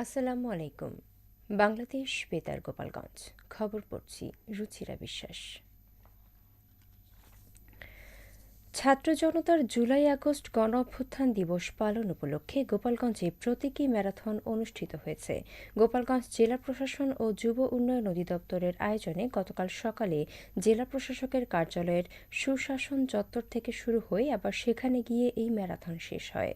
আসসালামু আলাইকুম। বাংলাদেশ বেতার গোপালগঞ্জ। খবর পড়ছি রুচিরা বিশ্বাস। ছাত্র জনতার জুলাই আগস্ট গণ অভ্যুত্থান দিবস পালন উপলক্ষে গোপালগঞ্জে প্রতীকী ম্যারাথন অনুষ্ঠিত হয়েছে। গোপালগঞ্জ জেলা প্রশাসন ও যুব উন্নয়ন অধিদপ্তরের আয়োজনে গতকাল সকালে জেলা প্রশাসকের কার্যালয়ের সুশাসন চত্বর থেকে শুরু হয়ে আবার সেখানে গিয়ে এই ম্যারাথন শেষ হয়।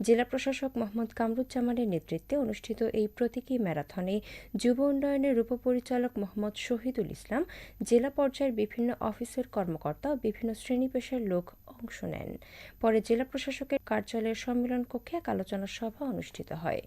জেলা প্রশাসক মোহাম্মদ কামরুজ্জামানের নেতৃত্বে অনুষ্ঠিত এই প্রতীকী ম্যারাথনে যুব উন্নয়নের উপপরিচালক মোহাম্মদ শহীদুল ইসলাম, জেলা পর্যায়ের বিভিন্ন অফিসের কর্মকর্তা ও বিভিন্ন শ্রেণি পেশার লোক অংশ নেন। পরে জেলা প্রশাসকের কার্যালয়ের সম্মেলন কক্ষে এক আলোচনা সভা অনুষ্ঠিত হয়।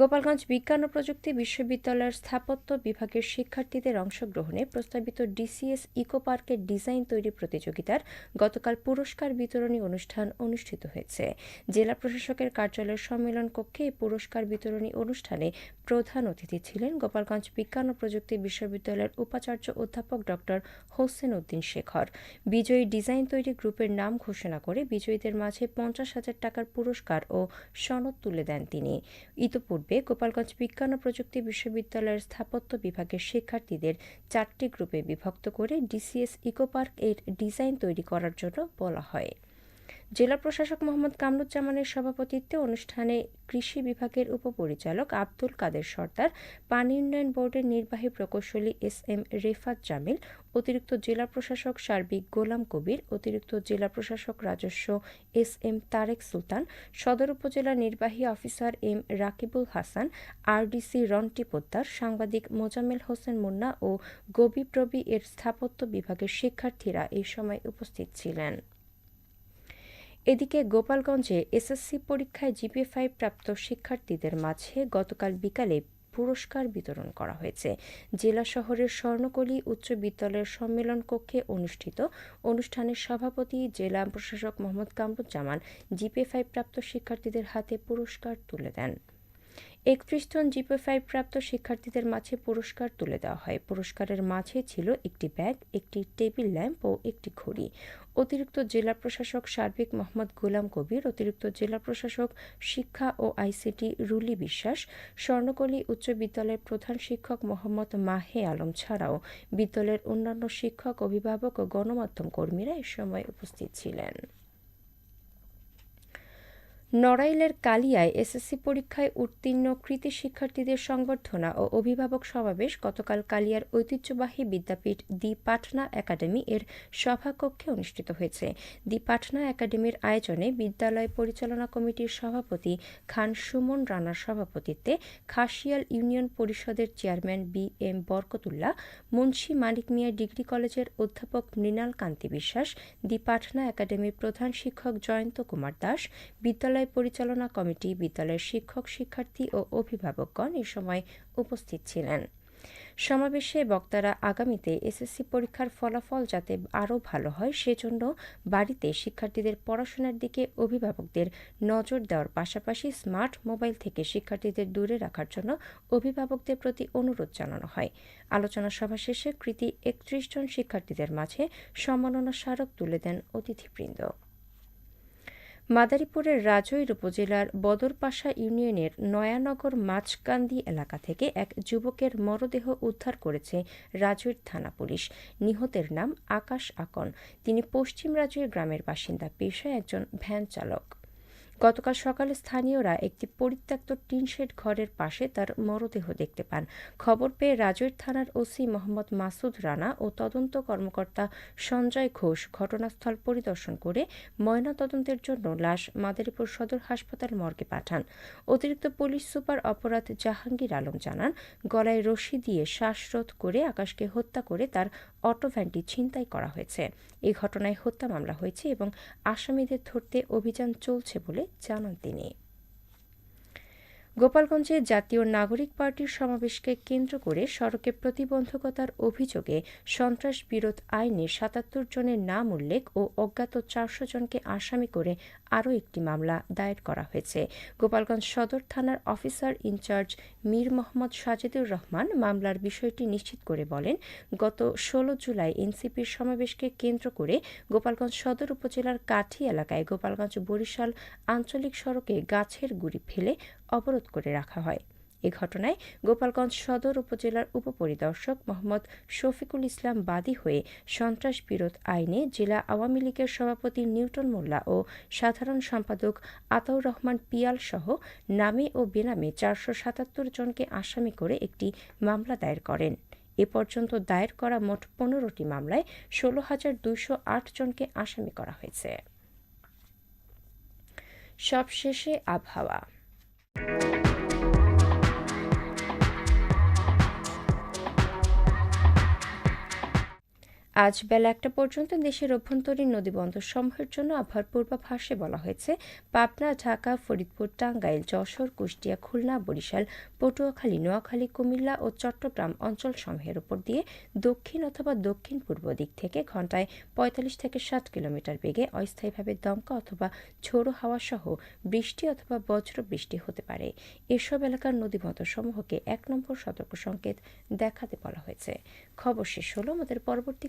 গোপালগঞ্জ বিজ্ঞান ও প্রযুক্তি বিশ্ববিদ্যালয়ের স্থাপত্য বিভাগের শিক্ষার্থীদের অংশগ্রহণে প্রস্তাবিত ডিসিএস ইকো পার্কের ডিজাইন তৈরি প্রতিযোগিতার গতকাল পুরস্কার বিতরণী অনুষ্ঠান অনুষ্ঠিত হয়েছে। জেলা প্রশাসকের কার্যালয়ের সম্মেলন কক্ষে এই পুরস্কার বিতরণী অনুষ্ঠানে প্রধান অতিথি ছিলেন গোপালগঞ্জ বিজ্ঞান ও প্রযুক্তি বিশ্ববিদ্যালয়ের উপাচার্য অধ্যাপক ড. হোসেন উদ্দিন শেখর। বিজয়ী ডিজাইন তৈরি গ্রুপের নাম ঘোষণা করে বিজয়ীদের মাঝে পঞ্চাশ হাজার টাকার পুরস্কার ও সনদ তুলে দেন তিনি। ইতোপূর্বে পূর্বে গোপালগঞ্জ বিজ্ঞান ও প্রযুক্তি বিশ্ববিদ্যালয়ের স্থাপত্য বিভাগের শিক্ষার্থীদের চারটি গ্রুপে বিভক্ত করে ডিসিএস ইকোপার্ক এর ডিজাইন তৈরি করার জন্য বলা হয়। জেলা প্রশাসক মোহাম্মদ কামরুজ্জামানের সভাপতিত্বে অনুষ্ঠানে কৃষি বিভাগের উপপরিচালক আব্দুল কাদের সর্দার, পানি উন্নয়ন বোর্ডের নির্বাহী প্রকৌশলী এস এম রেফাত জামিল, অতিরিক্ত জেলা প্রশাসক সার্বিক গোলাম কবির, অতিরিক্ত জেলা প্রশাসক রাজস্ব এস এম তারেক সুলতান, সদর উপজেলা নির্বাহী officer M Rakibul Hasan RDC Ronti Poddar, সাংবাদিক মোজাম্মেল হোসেন মুন্না ও গবিপ্রবি এর স্থাপত্য বিভাগের শিক্ষার্থীরা এই সময় উপস্থিত ছিলেন। এদিকে গোপালগঞ্জে এসএসসি পরীক্ষায় জিপিএ ফাইভ প্রাপ্ত শিক্ষার্থীদের মাঝে গতকাল বিকালে পুরস্কার বিতরণ করা হয়েছে। জেলা শহরের স্বর্ণকলি উচ্চ বিদ্যালয়ের সম্মেলন কক্ষে অনুষ্ঠিত অনুষ্ঠানের সভাপতি জেলা প্রশাসক মোহাম্মদ কামরুজ্জামান জিপিএ ফাইভ প্রাপ্ত শিক্ষার্থীদের হাতে পুরস্কার তুলে দেন। একত্রিশ জন জিপে ফাইভ প্রাপ্ত শিক্ষার্থীদের মাঝে পুরস্কার তুলে দেওয়া হয়। পুরস্কারের মাঝে ছিল একটি ব্যাগ, একটি টেবিল ল্যাম্প ও একটি ঘড়ি। অতিরিক্ত জেলা প্রশাসক সার্বিক মোহাম্মদ গোলাম কবির, অতিরিক্ত জেলা প্রশাসক শিক্ষা ও আইসিটি রুলি বিশ্বাস, স্বর্ণকলি উচ্চ বিদ্যালয়ের প্রধান শিক্ষক মোহাম্মদ মাহে আলম ছাড়াও বিদ্যালয়ের অন্যান্য শিক্ষক, অভিভাবক ও গণমাধ্যম কর্মীরা এ সময় উপস্থিত ছিলেন। নড়াইলের কালিয়ায় এসএসসি পরীক্ষায় উত্তীর্ণ কৃতি শিক্ষার্থীদের সংবর্ধনা ও অভিভাবক সমাবেশ গতকাল কালিয়ার ঐতিহ্যবাহী বিদ্যাপীঠ দি পাটনা একাডেমি এর সভাকক্ষে অনুষ্ঠিত হয়েছে। দি পাটনা একাডেমির আয়োজনে বিদ্যালয় পরিচালনা কমিটির সভাপতি খান সুমন রানার সভাপতিত্বে খাসিয়াল ইউনিয়ন পরিষদের chairman B M Barkatullah, Munshi Manik Mia degree কলেজের অধ্যাপক মৃণাল কান্তি বিশ্বাস, দি পাটনা একাডেমির প্রধান শিক্ষক জয়ন্ত কুমার দাস, বিদ্যালয় বিদ্যালয় পরিচালনা কমিটি বিদ্যালয়ের শিক্ষক, শিক্ষার্থী ও অভিভাবকগণ এ সময় উপস্থিত ছিলেন। সমাবেশে বক্তারা আগামীতে এসএসসি পরীক্ষার ফলাফল যাতে আরও ভালো হয় সেজন্য বাড়িতে শিক্ষার্থীদের পড়াশোনার দিকে অভিভাবকদের নজর দেওয়ার পাশাপাশি স্মার্ট মোবাইল থেকে শিক্ষার্থীদের দূরে রাখার জন্য অভিভাবকদের প্রতি অনুরোধ জানানো হয়। আলোচনা সভা শেষে কৃতি একত্রিশ জন শিক্ষার্থীদের মাঝে সম্মাননা স্মারক তুলে দেন অতিথিবৃন্দ। মাদারীপুরের রাজৈর উপজেলার বদরপাশা ইউনিয়নের নয়ানগর মাছকান্দি এলাকা থেকে এক যুবকের মরদেহ উদ্ধার করেছে রাজৈর থানা পুলিশ। নিহতের নাম আকাশ আকন। তিনি পশ্চিম রাজৈর গ্রামের বাসিন্দা, পেশায় একজন ভ্যান চালক। গতকাল সকালে স্থানীয়রা একটি পরিত্যক্ত টিনশেড ঘরের পাশে তার মরদেহ দেখতে পান। খবর পেয়ে রাজৈর থানার ওসি মোহাম্মদ মাসুদ রানা ও তদন্ত কর্মকর্তা সঞ্জয় ঘোষ ঘটনাস্থল পরিদর্শন করে ময়না তদন্তের জন্য লাশ মাদারীপুর সদর হাসপাতাল মর্গে পাঠান। অতিরিক্ত পুলিশ সুপার অপরাধ জাহাঙ্গীর আলম জানান, গলায় রশি দিয়ে শ্বাসরোধ করে আকাশকে হত্যা করে তার অটো ভ্যানটি ছিনতাই করা হয়েছে। এই ঘটনায় হত্যা মামলা হয়েছে এবং আসামিদের ধরতে অভিযান চলছে বলে জানান তিনি গোপালগঞ্জে জাতীয় নাগরিক পার্টির সমাবেশকে কেন্দ্র করে সড়কে প্রতিবন্ধকতার অভিযোগে সন্ত্রাস বিরোধ আইনে সাতাত্তর জনের নাম উল্লেখ ও অজ্ঞাত চারশো জনকে আসামি করে আরও একটি মামলা দায়ের করা হয়েছে। গোপালগঞ্জ সদর থানার অফিসার ইনচার্জ মীর মোহাম্মদ সাজেদুর রহমান মামলার বিষয়টি নিশ্চিত করে বলেন, গত ষোলো জুলাই এনসিপির সমাবেশকে কেন্দ্র করে গোপালগঞ্জ সদর উপজেলার কাঠি এলাকায় গোপালগঞ্জ বরিশাল আঞ্চলিক সড়কে গাছের গুড়ি ফেলে অবরোধ করে রাখা হয়। এ ঘটনায় গোপালগঞ্জ সদর উপজেলার উপপরিদর্শক মোহাম্মদ শফিকুল ইসলাম বাদী হয়ে সন্ত্রাস বিরোধ আইনে জেলা আওয়ামী লীগের সভাপতি নিউটন মোল্লা ও সাধারণ সম্পাদক আতাউর রহমান পিয়াল সহ নামে ও বেনামে চারশো সাতাত্তর জনকে আসামি করে একটি মামলা দায়ের করেন। এ পর্যন্ত দায়ের করা মোট পনেরোটি মামলায় ষোলো হাজার দুইশো আট জনকে আসামি করা হয়েছে। সবশেষে আবহাওয়া। আজ বেলা একটা পর্যন্ত দেশের অভ্যন্তরীণ নদীবন্দর সমূহের জন্য আবহাওয়ার পূর্বাভাসে বলা হয়েছে, পাবনা, ঢাকা, ফরিদপুর, টাঙ্গাইল, যশোর, কুষ্টিয়া, খুলনা, বরিশাল, পটুয়াখালী, নোয়াখালী, কুমিল্লা ও চট্টগ্রাম অঞ্চলসমূহের উপর দিয়ে দক্ষিণ অথবা দক্ষিণ পূর্ব দিক থেকে ঘন্টায় পঁয়তাল্লিশ থেকে ষাট কিলোমিটার বেগে অস্থায়ীভাবে দমকা অথবা ঝোড়ো হাওয়া সহ বৃষ্টি অথবা বজ্র বৃষ্টি হতে পারে। এসব এলাকার নদীবন্দর সমূহকে এক নম্বর সতর্ক সংকেত দেখাতে বলা হয়েছে। খবর শেষ হলো। আমাদের পরবর্তী